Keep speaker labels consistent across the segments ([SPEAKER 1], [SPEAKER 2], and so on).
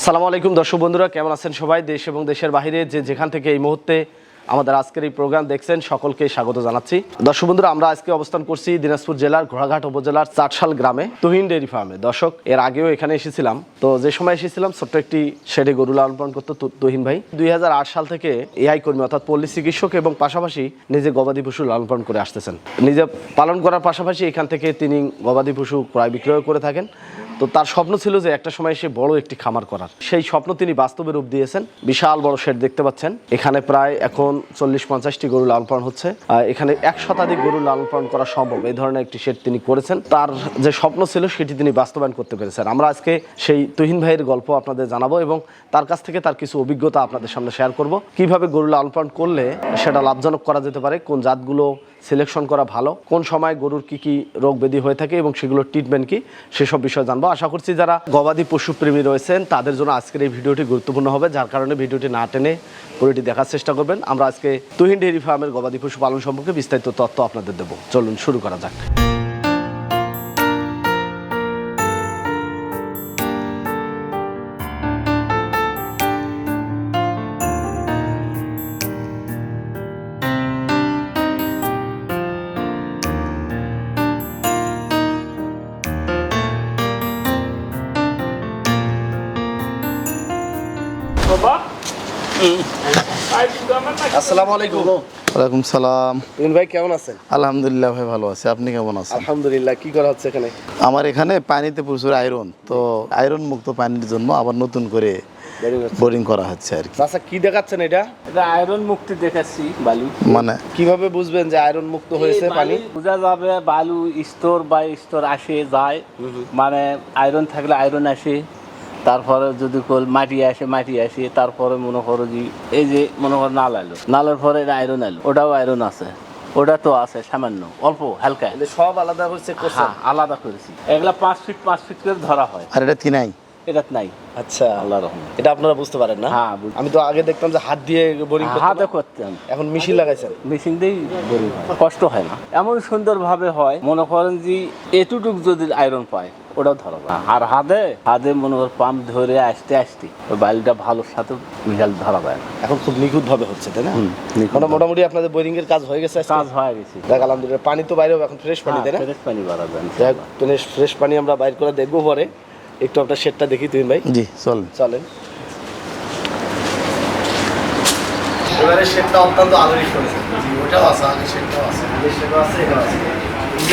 [SPEAKER 1] আসসালামু আলাইকুম, দর্শক বন্ধুরা, কেমন আছেন সবাই? দেশ এবং দেশের বাইরে যে যেখান থেকে এই মুহূর্তে আমাদের আজকের এই প্রোগ্রাম দেখছেন, সকলকে স্বাগত জানাচ্ছি। দর্শক বন্ধুরা, আমরা আজকে অবস্থান করছি দিনাজপুর জেলার ঘোড়াঘাট উপজেলার চাটশাল গ্রামে, তুহিন ডেয়ারি ফার্মে। দর্শক, এর আগেও এখানে এসেছিলাম। তো যে সময় এসেছিলাম, ছোট্ট একটি শেডে গরু লালন পালন করতো তুহিন ভাই। দুই হাজার আট সাল থেকে এআই কর্মী, অর্থাৎ পল্লী চিকিৎসক এবং পাশাপাশি নিজে গবাদি পশু লালন পালন করে আসতেছেন। নিজে পালন করার পাশাপাশি এখান থেকে তিনি গবাদি পশু ক্রয় বিক্রয় করে থাকেন। তো তার স্বপ্ন ছিল যে একটা সময় সে বড় একটি খামার করার। সেই স্বপ্ন তিনি বাস্তবে রূপ দিয়েছেন। বিশাল বড় শেড দেখতে পাচ্ছেন। এখানে প্রায় এখন চল্লিশ পঞ্চাশটি গরু লালন পালন হচ্ছে এখানে এক শতাধিক গরু লালন পালন করা সম্ভব। এই ধরনের একটি শেড তিনি করেছেন। তার যে স্বপ্ন ছিল, সেটি তিনি বাস্তবায়ন করতে পেরেছেন। আমরা আজকে সেই তুহিন ভাইয়ের গল্প আপনাদের জানাব এবং তার কাছ থেকে তার কিছু অভিজ্ঞতা আপনাদের সামনে শেয়ার করব। কীভাবে গরু লালন পালন করলে সেটা লাভজনক করা যেতে পারে? কোন জাতগুলো সিলেকশন করা ভালো। কোন সময় গরুর কি কি রোগ ব্যাধি হয়ে থাকে এবং সেগুলোর ট্রিটমেন্ট কি, সেসব বিষয়ে জানব। আশা করছি যারা গবাদি পশুপ্রেমী রয়েছেন, তাদের জন্য আজকের এই ভিডিওটি গুরুত্বপূর্ণ হবে, যার কারণে ভিডিওটি না টেনে পুরোটি দেখার চেষ্টা করবেন। আমরা আজকে তুহিন ডেয়ারি ফার্মের গবাদি পশু পালন সম্পর্কে বিস্তারিত তথ্য আপনাদের দেবো। চলুন শুরু করা যাক। আসসালামু আলাইকুম।
[SPEAKER 2] ওয়ালাইকুম সালাম।
[SPEAKER 1] তুহিন ভাই কেমন আছেন?
[SPEAKER 2] আলহামদুলিল্লাহ ভাই ভালো আছি। আপনি কেমন আছেন?
[SPEAKER 1] আলহামদুলিল্লাহ কি করা হচ্ছে এখানে?
[SPEAKER 2] আমার এখানে পানিতে প্রচুর আয়রন তো আয়রন মুক্ত পানির জন্য আবার নতুন করে বোরিং করা হচ্ছে আর কি।
[SPEAKER 1] চাচা কি দেখাচ্ছেন এটা?
[SPEAKER 3] এটা আয়রন মুক্তি দেখাচ্ছি বালু।
[SPEAKER 2] মানে?
[SPEAKER 1] কীভাবে বুঝবেন যে আয়রন মুক্ত হয়েছে পানি?
[SPEAKER 3] বোঝা যাবে বালু স্তর বা স্তর আসে যায়। মানে আয়রন থাকলে আয়রন আসে তারপরে যদি কোল মাটি আসে মাটি আসে তারপরে মনে করো যে এই যে মনে করো নাল আলো নালের পরে আয়রন আলো ওটাও আয়রন আছে। ওটা তো আছে সামান্য অল্প হালকা।
[SPEAKER 1] সব আলাদা হচ্ছে
[SPEAKER 3] হ্যাঁ আলাদা করেছি। এগুলা পাঁচ ফিট পাঁচ ফিট করে ধরা হয়।
[SPEAKER 2] আর এটা তিনাই
[SPEAKER 3] এটা নাই।
[SPEAKER 1] আচ্ছা।
[SPEAKER 3] আল্লাহ রহমান
[SPEAKER 1] এটা আপনারা বুঝতে পারেন না?
[SPEAKER 3] হ্যাঁ,
[SPEAKER 1] আমি তো আগে দেখতাম যে হাত দিয়ে বোরিং
[SPEAKER 3] হাতে করতাম।
[SPEAKER 1] এখন মেশিন লাগাইছেন।
[SPEAKER 3] মেশিন দিয়েই হয়। কষ্ট হয় না। এমন সুন্দরভাবে হয় মনে করেন যে এতটুক যদি আয়রন পায় ওটাও ধরা যায়। আর হাতে হাতে মনে করেন পাম্প ধরে আসতে আসতে ওই বালিটা ভালোর সাথে মিশাল ধরা যায় না
[SPEAKER 1] এখন খুব নিখুঁত ভাবে হচ্ছে তাই না? মানে মোটামুটি আপনাদের বোরিং এর কাজ হয়ে গেছে
[SPEAKER 3] কাজ হয়ে গেছে।
[SPEAKER 1] দেখ আলহামদুলিল্লাহ পানি তো বাইরেও এখন ফ্রেশ পানি তাই না?
[SPEAKER 3] ফ্রেশ পানি বাড়া যায়।
[SPEAKER 1] ফ্রেশ পানি আমরা বাইর করে দেখব পরে। একটু আপনার শেডটা দেখি তুই ভাই।
[SPEAKER 2] জি চল
[SPEAKER 1] চলেন। এবারে শেডটা অত্যন্ত করেছে।
[SPEAKER 2] ওটাও আছে আগে সেটাও আছে।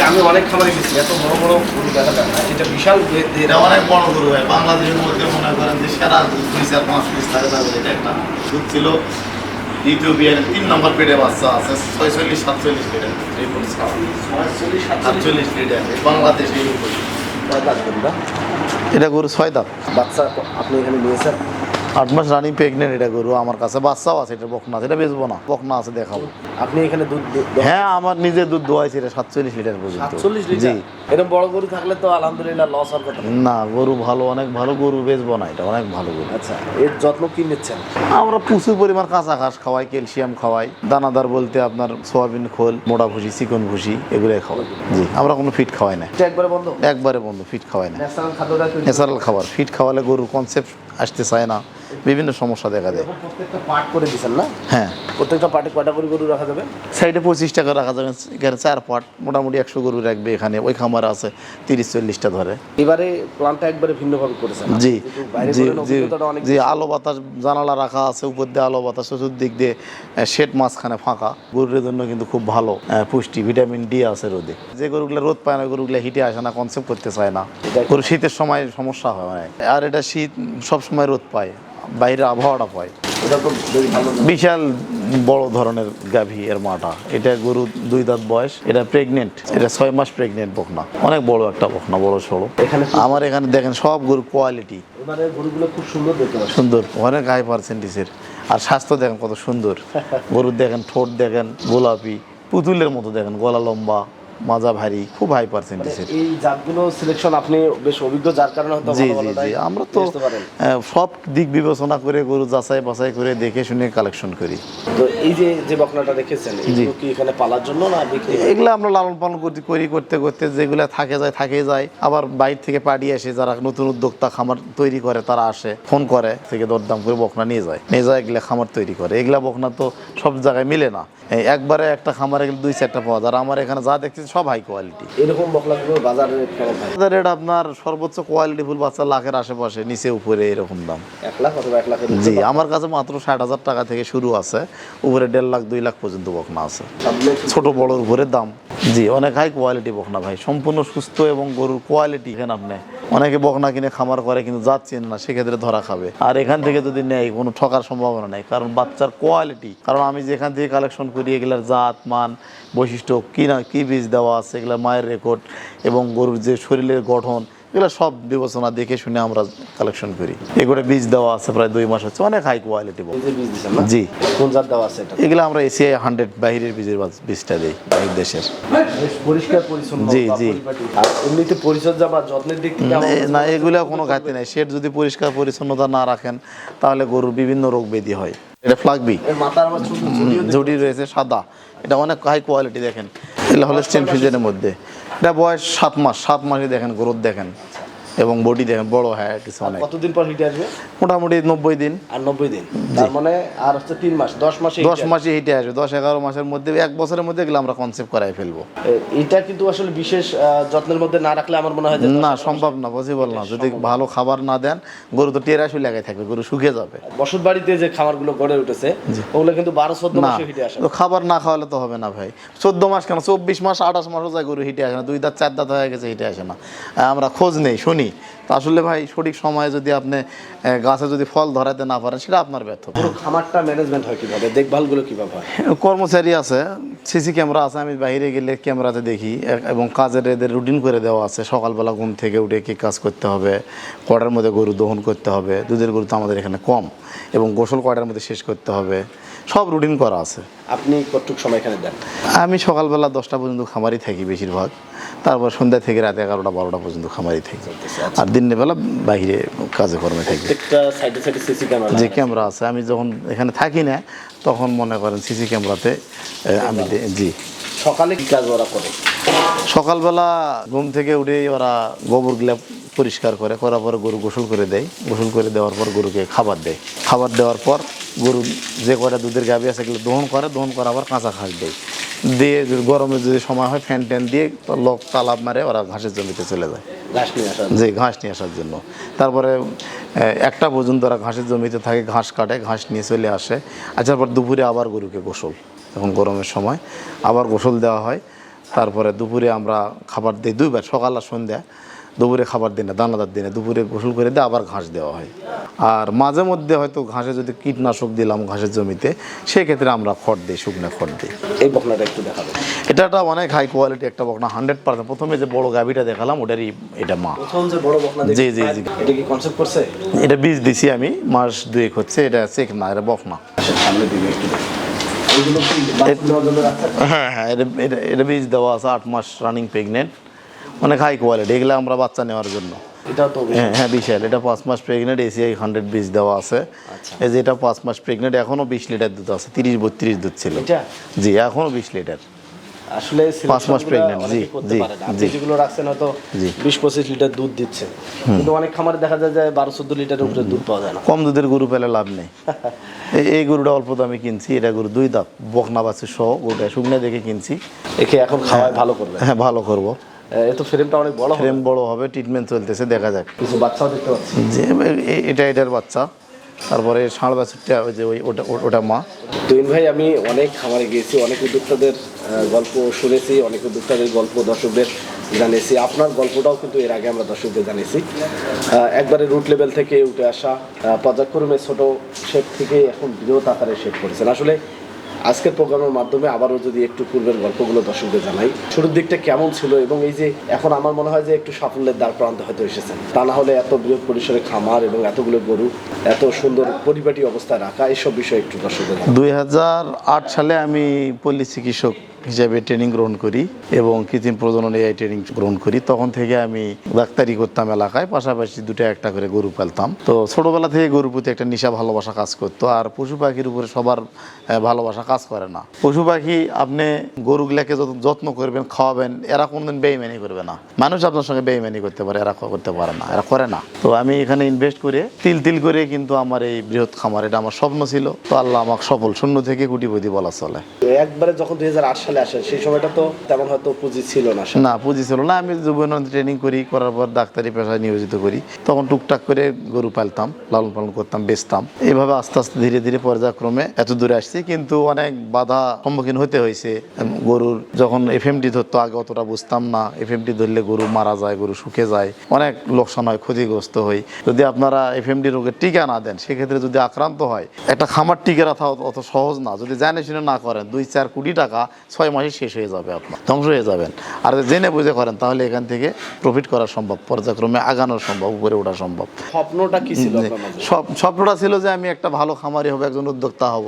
[SPEAKER 1] আমি অনেক খামারে গেছি এত বড় বড় গরু দেখা যায় না এটা বিশাল
[SPEAKER 2] এটা অনেক বড় গরু ভাই বাংলাদেশের মধ্যে মনে করেন যে সেরা দুই চার পাঁচ পিস থাকে তাদের এটা একটা দুধ ছিল। ইথিওপিয়ার তিন নম্বর পেটে বাচ্চা আছে ছয়চল্লিশ সাতচল্লিশ পেটে। সাতচল্লিশ। পেটে বাংলাদেশে এটা গরু ছয় দাঁত।
[SPEAKER 1] বাচ্চা আপনি এখানে নিয়েছেন?
[SPEAKER 2] আট মাস রানিং প্রেগনেন্ট এটা গরু আমার কাছে বাচ্চাও আছে এটা বকনা আছে এটা বেচবো না বকনা আছে দেখাবো।
[SPEAKER 1] আপনি এখানে দুধ
[SPEAKER 2] হ্যাঁ আমার নিজের দুধ দোয়াইছে এটা সাতচল্লিশ লিটার পর্যন্ত।
[SPEAKER 1] সাতচল্লিশ
[SPEAKER 2] জি।
[SPEAKER 1] লিটার এরকম বড় গরু থাকলে তো আলহামদুলিল্লাহ লস হওয়ার কথা। না।
[SPEAKER 2] গরু ভালো অনেক ভালো গরু বেচবো না এটা অনেক ভালো গরু।
[SPEAKER 1] আচ্ছা এর যত্ন কি নিচ্ছেন?
[SPEAKER 2] আমরা প্রচুর পরিমাণ কাঁচা ঘাস খাওয়াই ক্যালসিয়াম খাওয়াই দানাদার বলতে আপনার সোয়াবিন খোল মোটা ভুসি চিকন ভুসি এগুলো খাওয়াই। জি আমরা কোনো ফিট খাওয়াই না।
[SPEAKER 1] একবারে বন্ধ?
[SPEAKER 2] একবারে বন্ধ ফিট খাওয়াই না। ন্যাচারাল খাবার ফিট খাওয়ালে গরুর কনসেপ্ট আসতে চায় না। বিভিন্ন সমস্যা দেখা দেয়।
[SPEAKER 1] প্রত্যেকটা পার্ট করে দিছেন না?
[SPEAKER 2] হ্যাঁ।
[SPEAKER 1] প্রত্যেকটা পার্টে কয়টা করে গরু রাখা যাবে?
[SPEAKER 2] সাইডে পঁচিশ টাকা রাখা যাবে এখানে চার পাট মোটামুটি একশো গরু রাখবে এখানে ওই খামার আছে তিরিশ চল্লিশটা ধরে।
[SPEAKER 1] এবারে প্ল্যানটা একবারে ভিন্নভাবে করেছেন
[SPEAKER 2] জি জি জি আলো বাতাস জানালা রাখা আছে উপর দিয়ে আলো বাতাস চতুর্দিক দিয়ে শেড মাঝখানে ফাঁকা। গরুর জন্য কিন্তু খুব ভালো পুষ্টি ভিটামিন ডি আছে রোদে। যে গরুগুলো রোদ পায় না গরুগুলো হিটে আসে না কনসেপ্ট করতে চায় না। গরু শীতের সময় সমস্যা হয় আর এটা শীত সব সময় রোদ পায়। বাইরে আবহাওয়াটা পায় বিশাল বড় ধরনের গাভী এর মাটা। এটা গরু দুই দাঁত বয়স এটা প্রেগনেন্ট এটা ছয় মাস প্রেগনেন্ট বকনা। অনেক বড় একটা বকনা বড় সড়ো। আমার এখানে দেখেন সব গরু কোয়ালিটি
[SPEAKER 1] সুন্দর
[SPEAKER 2] অনেক হাই পার্সেন্টেজের আর স্বাস্থ্য দেখেন কত সুন্দর। গরুর দেখেন ঠোঁট দেখেন গোলাপি পুতুলের মতো দেখেন গলা লম্বা। মাজা ভারী খুব হাই পার্সেন্টেজের
[SPEAKER 1] এই জাতগুলো সিলেকশন আপনি বেশ অভিজ্ঞ যার কারণে হয়তো
[SPEAKER 2] জি জি জি। আমরা তো সব দিক বিবেচনা করে গরু যাচাই বাছাই করে দেখে শুনে কালেকশন করি।
[SPEAKER 1] তো এই যে যে বকনাটা এগুলো কি এখানে পালার জন্য না বিক্রি
[SPEAKER 2] এগুলো আমরা লালন পালন করতে করি করতে করতে যেগুলো থাকে যায় থাকে যায়। আবার বাইরে থেকে পাড়ি আসে যারা নতুন উদ্যোক্তা খামার তৈরি করে তারা আসে ফোন করে থেকে দরদাম করে বকনা নিয়ে যায়। নিয়ে যায় এগুলা খামার তৈরি করে। এগুলা বকনা তো সব জায়গায় মিলে না। একবারে একটা খামারে দুই চারটা পাওয়া যায়। আর আমার এখানে যা দেখছি সব হাই কোয়ালিটি
[SPEAKER 1] এরকম বকলাগুলো বাজারে রেট কেমন
[SPEAKER 2] বাজার রেট আপনার সর্বোচ্চ কোয়ালিটি ফুল বাচ্চা লাখের আশেপাশে নিচে উপরে এরকম দাম।
[SPEAKER 1] এক লাখ অথবা এক লাখের
[SPEAKER 2] জি আমার কাছে মাত্র ষাট হাজার টাকা থেকে শুরু আছে। উপরে দেড় লাখ দুই লাখ পর্যন্ত বকনা আছে। ছোট বড় উপরে দাম। জি অনেক হাই কোয়ালিটি বকনা ভাই। সম্পূর্ণ সুস্থ এবং গরুর কোয়ালিটি এখানে আপনি। অনেকে বকনা কিনে খামার করে কিন্তু যাচ্ছেন না, সেক্ষেত্রে ধরা খাবে। আর এখান থেকে যদি নেয়, কোনো ঠকার সম্ভাবনা নেই, কারণ বাচ্চার কোয়ালিটি কারণ আমি যেখান থেকে কালেকশন করি, এগুলার জাত, মান, বৈশিষ্ট্য, কী না, কী বীজ দেওয়া আছে, এগুলো মায়ের রেকর্ড এবং গরুর যে শরীরের গঠন এগুলো সব বিবেচনা দেখে শুনে আমরা কালেকশন করি। এগুলো বীজ দেওয়া আছে প্রায় দুই মাস হচ্ছে অনেক হাই কোয়ালিটি জি।
[SPEAKER 1] কোন জাত দেওয়া আছে
[SPEAKER 2] এগুলো আমরা এসিআই হান্ড্রেড বাহিরের বীজের বীজটা দিই বাইরের দেশের।
[SPEAKER 1] পরিষ্কার পরিচ্ছন্ন
[SPEAKER 2] জি, জি।
[SPEAKER 1] এমনিতে পরিচর্যা বা যত্নের দিক থেকে
[SPEAKER 2] না এগুলো কোনো ঘাটতি নাই। শেড যদি পরিষ্কার পরিচ্ছন্নতা না রাখেন তাহলে গরুর বিভিন্ন রোগ ব্যাধি হয়। এটা ফ্লাগবি জুটি রয়েছে সাদা। এটা অনেক হাই কোয়ালিটি দেখেন। এগুলো হলো স্টেন ফিজের মধ্যে। এটা বয়স সাত মাস সাত মাসে দেখেন গ্রোথ দেখেন। এবং বডি দেখেন বড় হ্যাঁ কিছু অনেক।
[SPEAKER 1] কতদিন পর হিটে আসবে?
[SPEAKER 2] মোটামুটি নব্বই দিন।
[SPEAKER 1] আর নব্বই দিন। তার মানে আর হচ্ছে তিন মাস দশ মাসে
[SPEAKER 2] দশ মাসে হিটে আসবে দশ এগারো মাসের মধ্যে এক বছরের মধ্যে এগুলো আমরা কনসেপ্ট করাই ফেলব।
[SPEAKER 1] এটা কিন্তু আসলে বিশেষ যত্নের মধ্যে না রাখলে আমার মনে হয় যে
[SPEAKER 2] না সম্ভব না পসিবল না। যদি ভালো খাবার না দেন গরু তো টেরাশি লাগাই থাকবে গরু শুকিয়ে যাবে।
[SPEAKER 1] বসত বাড়িতে যে খামারগুলো গড়ে উঠেছে ওগুলো কিন্তু বারো চোদ্দ
[SPEAKER 2] না
[SPEAKER 1] মাসে হিটে আসে।
[SPEAKER 2] তো খাবার না খাওয়ালে তো হবে না ভাই। চোদ্দ মাস কেন? চব্বিশ মাস আঠাশ মাসও যায় গরু হিটে আসে না। দুই দাঁত চার দাঁত হয়ে গেছে হিটে আসে না। আমরা খোঁজ নেই শুনি। তো আসলে ভাই সঠিক সময়ে যদি আপনি গাছে যদি ফল ধরাতে না পারেন সেটা আপনার ব্যর্থ
[SPEAKER 1] পুরো খামারটা ম্যানেজমেন্ট হয় কীভাবে? দেখভালগুলো কীভাবে হয়?
[SPEAKER 2] কর্মচারী আছে সিসি ক্যামেরা আছে আমি বাইরে গেলে ক্যামেরাতে দেখি এবং কাজের এদের রুটিন করে দেওয়া আছে। সকালবেলা ঘুম থেকে উঠে কী কাজ করতে হবে কটার মধ্যে গরু দহন করতে হবে দুধের গরু তো আমাদের এখানে কম এবং গোসল কটার মধ্যে শেষ করতে হবে। সব রুটিন করা আছে।
[SPEAKER 1] আপনি কতটুকু সময় এখানে দেন?
[SPEAKER 2] আমি সকালবেলা দশটা পর্যন্ত খামারই থাকি বেশিরভাগ। তারপর সন্ধ্যা থেকে রাত এগারোটা বারোটা পর্যন্ত খামারই থাকি। আর দিনের বেলা বাইরে কাজে কর্মে থাকি যে ক্যামেরা আছে। আমি যখন এখানে থাকি না তখন মনে করেন সিসি ক্যামেরাতে আমি জি।
[SPEAKER 1] সকালে কি কাজ ওরা করে?
[SPEAKER 2] সকালবেলা ঘুম থেকে উঠে ওরা গোবরগুলা পরিষ্কার করে করার পর গরু গোসল করে দেয়। গোসল করে দেওয়ার পর গরুকে খাবার দেয়। খাবার দেওয়ার পর গরু যে কটা দুধের গাবি আছে এগুলো দহন করে দহন করে আবার কাঁচা ঘাস দেয়। দিয়ে গরমে যদি সময় হয় ফ্যান ট্যান দিয়ে লোক তালাব মারে ওরা ঘাসের জমিতে চলে যায়। যে ঘাস নিয়ে আসার জন্য। তারপরে একটা পর্যন্ত ওরা ঘাসের জমিতে থাকে ঘাস কাটে ঘাস নিয়ে চলে আসে। আচ্ছা পর দুপুরে আবার গরুকে গোসল এখন গরমের সময়। আবার গোসল দেওয়া হয়। তারপরে দুপুরে আমরা খাবার দিই দুইবার সকাল আর সন্ধ্যা। দুপুরে খাবার দিনে দানাদার দিনে দুপুরে গোসল করে দিয়ে আবার ঘাস দেওয়া হয়। আর মাঝে মধ্যে হয়তো ঘাসে যদি কীটনাশক দিলাম ঘাসের জমিতে সেক্ষেত্রে আমরা খড় দিই শুকনো খড় দিই।
[SPEAKER 1] এই বকনাটা একটু দেখাবেন।
[SPEAKER 2] এটা একটা অনেক হাই কোয়ালিটি একটা বকনা হান্ড্রেড পার্সেন্ট প্রথমে যে বড় গাভিটা দেখালাম ওটারই এটা মা।
[SPEAKER 1] যে বড় বকনা
[SPEAKER 2] জি, জি, জি।
[SPEAKER 1] এটা কি কনসেপ্ট করছে?
[SPEAKER 2] এটা বীজ দিছি আমি মাস দুয়েক হচ্ছে এটা চেক না এটা বক না
[SPEAKER 1] আসেন, সামনে দিকে একটু দেখেন। এগুলো কি বাচ্চা নেওয়ার জন্য রাখছেন?
[SPEAKER 2] হ্যাঁ হ্যাঁ এটা এটা বীজ দেওয়া আছে আট মাস রানিং প্রেগনেন্ট অনেক হাই কোয়ালিটি এগুলো আমরা বাচ্চা নেওয়ার জন্য।
[SPEAKER 1] এটাও তো
[SPEAKER 2] হ্যাঁ হ্যাঁ বিশাল। এটা পাঁচ মাস প্রেগনেন্ট এসিআই হান্ড্রেড বীজ দেওয়া আছে। এই যে এটা পাঁচ মাস প্রেগনেন্ট এখনও বিশ লিটার দুধ আছে তিরিশ বত্রিশ দুধ ছিল। জি এখনও বিশ লিটার
[SPEAKER 1] আসলে
[SPEAKER 2] পাঁচ মাস pregnant, জি, জি। জি।
[SPEAKER 1] যেগুলো রাখছেন হয়তো
[SPEAKER 2] জি।
[SPEAKER 1] বিশ পঁচিশ লিটার দুধ দিচ্ছে। কিন্তু অনেক খামারে দেখা যায় যে বারো চোদ্দ লিটারের উপরে দুধ পাওয়া যায় না।
[SPEAKER 2] কম দুধের গরু পেলে লাভ নেই। এই- গরুটা অল্প দামে কিনছি এটা গরু দুই দাঁত বকনা বাচ্চা সহ গরুটা শুকনো দেখে কিনছি।
[SPEAKER 1] একে এখন খাওয়ায় ভালো করবে।
[SPEAKER 2] হ্যাঁ ভালো করব।
[SPEAKER 1] এ তো ফ্রেমটা অনেক বড়
[SPEAKER 2] ফ্রেম বড় হবে ট্রিটমেন্ট চলতেছে দেখা যাক।
[SPEAKER 1] কিছু বাচ্চাও দেখতে পাচ্ছি।
[SPEAKER 2] যে এটা এটার বাচ্চা। তারপরে ষাঁড় বাছুরটা ওই যে ওই ওটা ওটা মা।
[SPEAKER 1] তুইন ভাই আমি অনেক খামারে গিয়েছি অনেক উদ্যোক্তাদের গল্প শুনেছি অনেক উদ্যোক্তাদের গল্প দর্শকদের জানিয়েছি। আপনার গল্পটাও কিন্তু এর আগে আমরা দর্শকদের জানিয়েছি। একবারে রুট লেভেল থেকে উঠে আসা পর্যায়ক্রমে ছোট শেপ থেকে এখন বৃহৎ আকারে শেপ করেছেন। আসলে আজকের প্রোগ্রামের মাধ্যমে আবারও যদি একটু পূর্বের গল্পগুলো দর্শকদের জানাই, শুরুর দিকটা কেমন ছিল এবং এই যে এখন আমার মনে হয় যে একটু সাফল্যের দ্বার প্রান্ত হয়তো এসেছেন। তা না হলে এত বৃহৎ পরিসরে খামার এবং এতগুলো গরু, এত সুন্দর পরিপাটি অবস্থায় রাখা এইসব বিষয়ে একটু দর্শকদের
[SPEAKER 2] দুই হাজার আট সালে আমি পল্লী চিকিৎসক হিসাবে ট্রেনিং গ্রহণ করি এবং কৃত্রিম প্রজনন এআই ট্রেনিং গ্রহণ করি। তখন থেকে আমি ডাক্তারি করতাম এলাকায়, পাশাপাশি দুটো একটা করে গরু পালতাম। তো ছোটবেলা থেকে গরুর প্রতি একটা নেশা ভালোবাসা কাজ করতো, আর পশু পাখির উপরে সবার ভালোবাসা কাজ করে না। পশু পাখি আপনি গরুগুলাকে যত, যত্ন করবেন, খাওয়াবেন, এরা কোনদিন বেইমানি করবে না। মানুষ আপনার সঙ্গে বেইমানি করতে পারে, এরা করতে পারে না, এরা করে না। তো আমি এখানে ইনভেস্ট করে, তিল তিল করে কিন্তু আমার এই বৃহৎ খামার, এটা আমার স্বপ্ন ছিল। তো আল্লাহ আমাকে সফল, শূন্য থেকে কোটিপতি বলা চলে।
[SPEAKER 1] একবারে যখন দুই সালে আসেন সেই সময়টা তো তেমন হয়তো পুঁজি ছিল না
[SPEAKER 2] না, পুঁজি ছিল না। আমি যুবনন্দ ট্রেনিং করি, করার পর ডাক্তারি পেশায় নিয়োজিত করি। তখন টুকটাক করে গরু পালতাম, লালন পালন করতাম, বেচতাম। এইভাবে আস্তে আস্তে ধীরে ধীরে পর্যায়ক্রমে এত দূরে আসছি, কিন্তু অনেক বাধা সম্মুখীন হতে হয়েছে। গরুর যখন এফএমডি ধরতো, আগে অতটা বুঝতাম না। এফএমডি ধরলে গরু মারা যায়, গরু শুকে যায়। অনেক লোকসান হয়, ক্ষতিগ্রস্ত হই। যদি আপনারা এফএমডি রোগের টিকা না দেন, সেক্ষেত্রে যদি আক্রান্ত হয়, একটা খামার টিকা রাখা অত সহজ না। যদি জানে শুনে না করেন, দুই, চার কোটি টাকা, ছয় মাসে শেষ হয়ে যাবে আপনার ধ্বংস হয়ে যাবেন। আর জেনে বুঝে করেন তাহলে এখান থেকে প্রফিট করা সম্ভব পর্যায়ক্রমে আগানো সম্ভব উপরে ওঠা সম্ভব।
[SPEAKER 1] স্বপ্নটা কি ছিল
[SPEAKER 2] সব স্বপ্নটা ছিল যে আমি একটা ভালো খামারি হব একজন উদ্যোক্তা হব।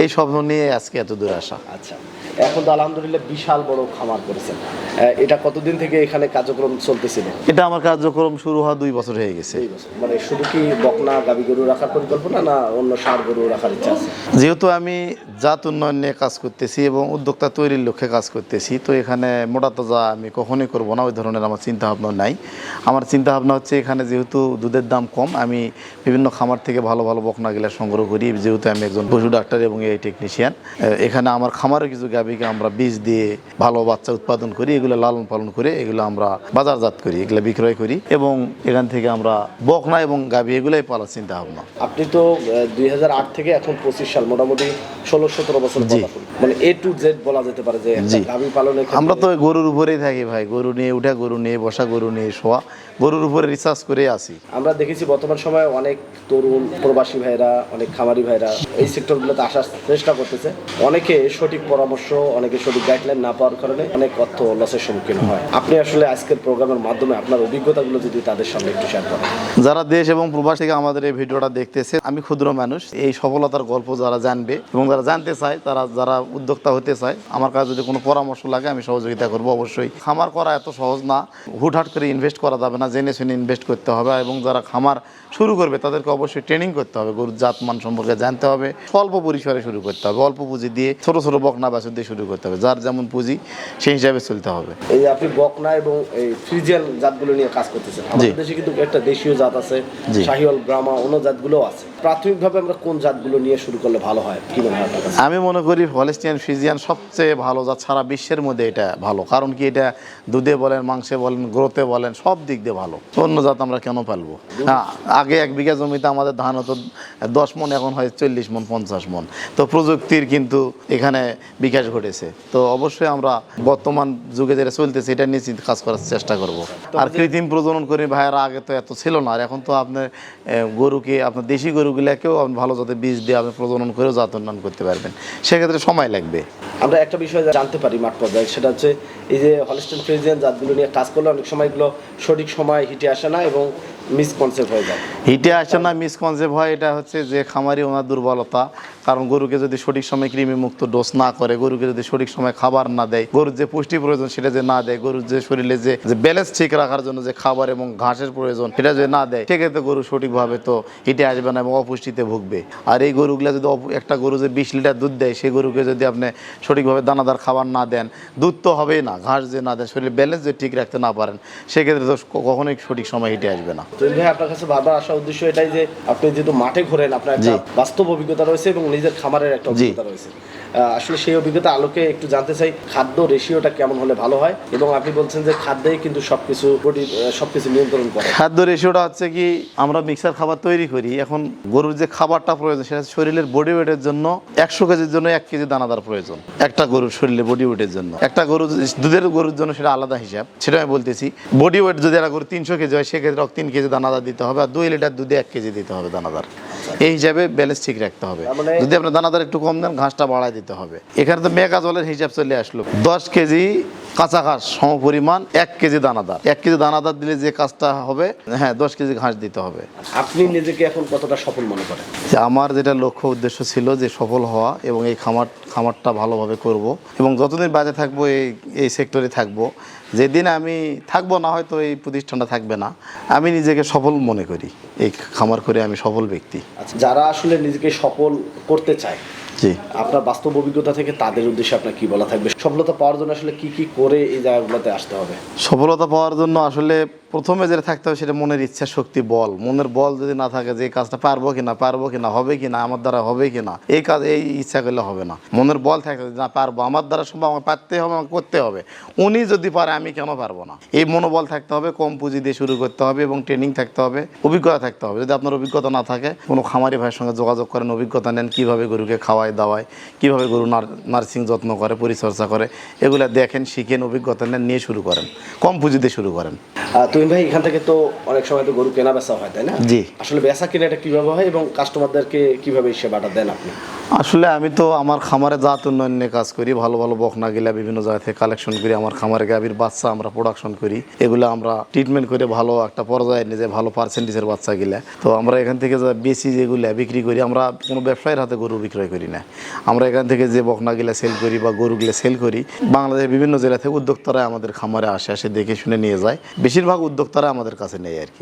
[SPEAKER 2] এই স্বপ্ন নিয়ে আজকে এত দূরে আসা।
[SPEAKER 1] আচ্ছা। এখন তো আলহামদুলিল্লাহ বিশাল বড় খামার করেছেন। এটা কতদিন থেকে এখানে কার্যক্রম চলতেছিল
[SPEAKER 2] এটা আমার কার্যক্রম শুরু হওয়া দুই বছর হয়ে গেছে।
[SPEAKER 1] মানে শুধু কি বকনা গাবি গরু রাখার পরিকল্পনা না অন্য সার গরু রাখার ইচ্ছা আছে?
[SPEAKER 2] যেহেতু আমি জাত উন্নয়ন নিয়ে কাজ করতেছি এবং উদ্যোক্তা তৈরির লক্ষ্যে কাজ করতেছি তো এখানে মোটা তাজা আমি কখনোই করব না ওই ধরনের আমার চিন্তা ভাবনা নাই। আমার চিন্তা ভাবনা হচ্ছে এখানে যেহেতু দুধের দাম কম আমি বিভিন্ন খামার থেকে ভালো ভালো বকনাগুলা সংগ্রহ করি। যেহেতু আমি একজন পশু ডাক্তার এবং এই টেকনিশিয়ান এখানে আমার খামারও কিছু গাভীকে আমরা বীজ দিয়ে ভালো বাচ্চা উৎপাদন করি এগুলো লালন পালন করে এগুলো আমরা বাজারজাত করি এগুলো বিক্রয় করি এবং এখান থেকে আমরা বকনা এবং গাভী এগুলোই পালার চিন্তা ভাবনা
[SPEAKER 1] আপনি তো দুই হাজার আট থেকে এখন পঁচিশ সাল মোটামুটি ষোলো সতেরো বছর
[SPEAKER 2] জি।
[SPEAKER 1] মানে এ টু জেড বলা যেতে পারে যে। গাভী ক্ষেত্রে-
[SPEAKER 2] আমরা তো গরুর উপরেই থাকি ভাই গরু নিয়ে উঠা গরু নিয়ে বসা গরু নিয়ে শোয়া গরুর উপরে রিসার্চ করে আসি।
[SPEAKER 1] আমরা দেখেছি বর্তমান সময়ে অনেক তরুণ প্রবাসী ভাইরা অনেক খামারি ভাইরা এই সেক্টরগুলোতে আসার চেষ্টা করতেছে। অনেকে সঠিক পরামর্শ অনেকে সঠিক গাইডলাইন না পাওয়ার কারণে অনেক অর্থ লসের সম্মুখীন হয়। আপনি আসলে আজকের প্রোগ্রামের মাধ্যমে আপনার অভিজ্ঞতাগুলো যদি তাদের সামনে একটু শেয়ার করেন।
[SPEAKER 2] যারা দেশ এবং প্রবাস থেকে আমাদের এই ভিডিওটা দেখতেছে, আমি ক্ষুদ্র মানুষ, এই সফলতার গল্প যারা জানবে এবং যারা জানতে চায়, তারা যারা উদ্যোক্তা হতে চায়, আমার কাছে যদি কোনো পরামর্শ লাগে, আমি সহযোগিতা করব অবশ্যই। খামার করা এত সহজ না, হুটহাট করে ইনভেস্ট করা যাবে না, জেনে শুনে ইনভেস্ট করতে হবে এবং যারা খামার শুরু করবে, তাদেরকে অবশ্যই ট্রেনিং করতে হবে, গরুর জাতমান সম্পর্কে জানতে হবে অল্প পরিসরে শুরু করতে হবে, অল্প পুঁজি দিয়ে ছোট ছোট বকনা বাছুর শুরু করতে হবে। যার যেমন পুঁজি সেই হিসাবে চলতে হবে।
[SPEAKER 1] এই আপনি বকনা এবং এই ফ্রিজিয়ান জাতগুলো নিয়ে কাজ করতেছেন আমাদের দেশে কিন্তু একটা দেশীয় জাত আছে শাহিওয়াল ব্রাহ্মা অন্য জাতগুলো আছে। প্রাথমিকভাবে আমরা কোন জাতগুলো নিয়ে শুরু করলে ভালো হয়? কি মনে হয়
[SPEAKER 2] আমি মনে করি হলেস্টিয়ান ফ্রিজিয়ান সবচেয়ে ভালো জাত সারা বিশ্বের মধ্যে এটা ভালো। কারণ কি এটা দুধে বলেন মাংসে বলেন গ্রোথে বলেন সব দিক দিয়ে ভালো। অন্য জাত আমরা কেন পালবো? হ্যাঁ আগে এক বিঘা জমিতে আমাদের ধান হতো দশ মন এখন হয় চল্লিশ মন পঞ্চাশ মন। তো প্রযুক্তির কিন্তু এখানে বিকাশ ঘটেছে। তো অবশ্যই আমরা বর্তমান যুগে যেটা চলতেছে এটা নিয়ে কাজ করার চেষ্টা করব। আর কৃত্রিম প্রজনন করে ভাইয়ারা আগে তো এত ছিল না আর এখন তো আপনার গরুকে আপনার দেশি গরুগুলাকেও আপনি ভালো যাতে বীজ দিয়ে আপনি প্রজনন করেও জাত উন্নয়ন করতে পারবেন। সেক্ষেত্রে সময় লাগবে।
[SPEAKER 1] আমরা একটা বিষয় জানতে পারি মাঠ পর্যায়ে সেটা হচ্ছে এই যে হলিস্টেন ফ্রিজিয়ান জাতগুলো নিয়ে কাজ করলে অনেক সময় এগুলো সঠিক সময় হিটে আসে না এবং মিসকনসেপ্ট হয়ে যায়।
[SPEAKER 2] হিটে আসে না মিসকনসেপ্ট হয়, এটা হচ্ছে যে খামারি ওনার দুর্বলতা। কারণ গরুকে যদি সঠিক সময় কৃমি মুক্ত ডোজ না করে, গরুকে যদি সঠিক সময় খাবার না দেয়, গরুর যে পুষ্টি প্রয়োজন সেটা যে না দেয়, গরুর যে শরীরে যে যে ব্যালেন্স ঠিক রাখার জন্য যে খাবার এবং ঘাসের প্রয়োজন সেটা যদি না দেয়, সেক্ষেত্রে গরু সঠিকভাবে তো হিটে আসবে না এবং অপুষ্টিতে ভুগবে। আর এই গরুগুলা যদি একটা গরু যে বিশ লিটার দুধ দেয় সেই গরুকে যদি আপনি সঠিকভাবে দানাদার খাবার না দেন, দুধ তো হবেই না, ঘাস যে না দেন, শরীরে ব্যালেন্স যদি ঠিক রাখতে না পারেন, সেক্ষেত্রে তো কখনোই সঠিক সময় হিটে আসবে না।
[SPEAKER 1] ভাই আপনার কাছে বারবার আসার উদ্দেশ্য এটাই যে আপনি যেহেতু মাঠে ঘোরেন আপনার একটা বাস্তব অভিজ্ঞতা রয়েছে এবং নিজের খামারের একটা অভিজ্ঞতা রয়েছে। আসলে সেই অভিজ্ঞতা আলোকে একটু জানতে চাই খাদ্য রেশিওটা কেমন হলে ভালো হয়? এবং আপনি বলছেন যে খাদ্যেই কিন্তু সবকিছু সবকিছু নিয়ন্ত্রণ করে।
[SPEAKER 2] খাদ্য রেশিওটা হচ্ছে কি আমরা মিক্সার খাবার তৈরি করি এখন গরুর যে খাবারটা প্রয়োজন সেটা শরীরের বডি ওয়েটের জন্য একশো কেজির জন্য এক কেজি দানাদার প্রয়োজন। একটা গরুর শরীরে বডি ওয়েটের জন্য। একটা গরু দুধের গরুর জন্য সেটা আলাদা হিসাব সেটা আমি বলতেছি বডি ওয়েট যদি একটা গরু তিনশো কেজি হয় সেক্ষেত্রে তিন কেজি দানাদার দিতে হবে আর দুই লিটার দুধে এক কেজি দিতে হবে দানাদার। এই হিসাবে ব্যালেন্স ঠিক রাখতে হবে।
[SPEAKER 1] মানে-
[SPEAKER 2] যদি আপনার দানাদার একটু কম দেন ঘাসটা বাড়ায় দিতে হবে। এখানে তো মেগা জলের হিসাব চলে আসলো। দশ কেজি কাঁচা ঘাস সম পরিমাণ এক কেজি দানাদার। এক কেজি দানাদার দিলে যে কাজটা হবে হ্যাঁ দশ কেজি ঘাস দিতে হবে।
[SPEAKER 1] আপনি নিজেকে এখন কতটা সফল মনে করেন?
[SPEAKER 2] যে আমার যেটা লক্ষ্য উদ্দেশ্য ছিল যে সফল হওয়া এবং এই খামার খামারটা ভালোভাবে করব এবং যতদিন বাজে থাকব এই এই সেক্টরে থাকব। যেদিন আমি থাকব না হয়তো এই প্রতিষ্ঠানটা থাকবে না। আমি নিজেকে সফল মনে করি। এই খামার করে আমি সফল ব্যক্তি।
[SPEAKER 1] আচ্ছা যারা আসলে নিজেকে সফল করতে চায়
[SPEAKER 2] জি।
[SPEAKER 1] আপনার বাস্তব অভিজ্ঞতা থেকে তাদের উদ্দেশ্যে আপনার কি বলা থাকবে? সফলতা পাওয়ার জন্য আসলে কি কি করে এই জায়গাগুলোতে আসতে হবে?
[SPEAKER 2] সফলতা পাওয়ার জন্য আসলে প্রথমে যেটা থাকতে হবে সেটা মনের ইচ্ছা, শক্তি, বল। মনের বল যদি না থাকে যে কাজটা পারব কিনা পারব কিনা, হবে কিনা, আমার দ্বারা হবে কিনা, এই কাজ, এই ইচ্ছা করলে হবে না। মনের বল থাকতে না, পারব, আমার দ্বারা সম্ভব, আমাকে পারতে হবে, আমাকে করতে হবে। উনি যদি পারে, আমি কেন পারব না? এই মনোবল থাকতে হবে, কম পুঁজি দিয়ে শুরু করতে হবে এবং ট্রেনিং থাকতে হবে, অভিজ্ঞতা থাকতে হবে। যদি আপনার অভিজ্ঞতা না থাকে, কোনো খামারি ভাইয়ের সঙ্গে যোগাযোগ করেন, অভিজ্ঞতা নেন, কীভাবে গরুকে খাওয়ায়, দাওয়ায়, কীভাবে গরু নার্সিং যত্ন করে, পরিচর্যা করে, এগুলো দেখেন, শিখেন, অভিজ্ঞতা নেন, নিয়ে শুরু করেন, কম পুঁজি দিয়ে শুরু করেন।
[SPEAKER 1] তুমি ভাই এখান থেকে তো অনেক সময় তো গরু কেনা বেচা হয় তাই না
[SPEAKER 2] জি।
[SPEAKER 1] আসলে বেচা কেনাটা কীভাবে হয় এবং কাস্টমারদেরকে কীভাবে সেবাটা দেন আপনি
[SPEAKER 2] আসলে আমি তো আমার খামারে জাত উন্নয়ন নিয়ে কাজ করি ভালো ভালো বকনা গিলা বিভিন্ন জায়গা থেকে কালেকশন করি আমার খামারে গাভীর বাচ্চা আমরা প্রোডাকশন করি এগুলো আমরা ট্রিটমেন্ট করে ভালো একটা পর্যায়ে নিয়ে যাই ভালো পার্সেন্টেজের বাচ্চা গিলা। তো আমরা এখান থেকে যা বেশি যেগুলো বিক্রি করি আমরা কোনো ব্যবসায়ীর হাতে গরু বিক্রয় করি না। আমরা এখান থেকে যে বকনা গিলা সেল করি বা গরুগুলো সেল করি বাংলাদেশের বিভিন্ন জেলা থেকে উদ্যোক্তারা আমাদের খামারে আসে আসে দেখে শুনে নিয়ে যায়। বেশিরভাগ উদ্যোক্তারা আমাদের কাছে নেয় আর কি।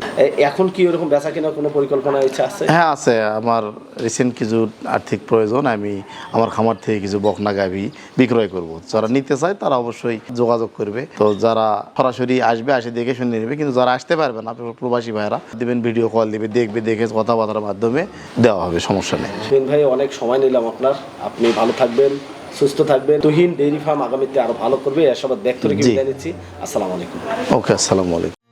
[SPEAKER 1] এখন কি ওরকম বেচা কেনার কোনো পরিকল্পনা ইচ্ছা আছে?
[SPEAKER 2] হ্যাঁ আছে। আমার রিসেন্ট কিছু আর্থিক প্রয়োজন আমি আমার খামার থেকে কিছু বকনা গাভি বিক্রয় করব। যারা নিতে চায় তারা অবশ্যই যোগাযোগ করবে। তো যারা সরাসরি আসবে আসে দেখে শুনে নেবে কিন্তু যারা আসতে পারবে না প্রবাসী ভাইরা দিবেন ভিডিও কল দিবে দেখবে দেখে কথাবার্তার মাধ্যমে দেওয়া হবে সমস্যা নেই।
[SPEAKER 1] ভাই অনেক সময় নিলাম আপনার। আপনি ভালো থাকবেন সুস্থ থাকবেন। তুহিন ডেইরি ফার্ম আগামীতে আরও ভালো করবে এসব রেখে
[SPEAKER 2] জি।
[SPEAKER 1] বিদায় নিচ্ছি। আসসালামু আলাইকুম।
[SPEAKER 2] ওকে আসসালামু আলাইকুম।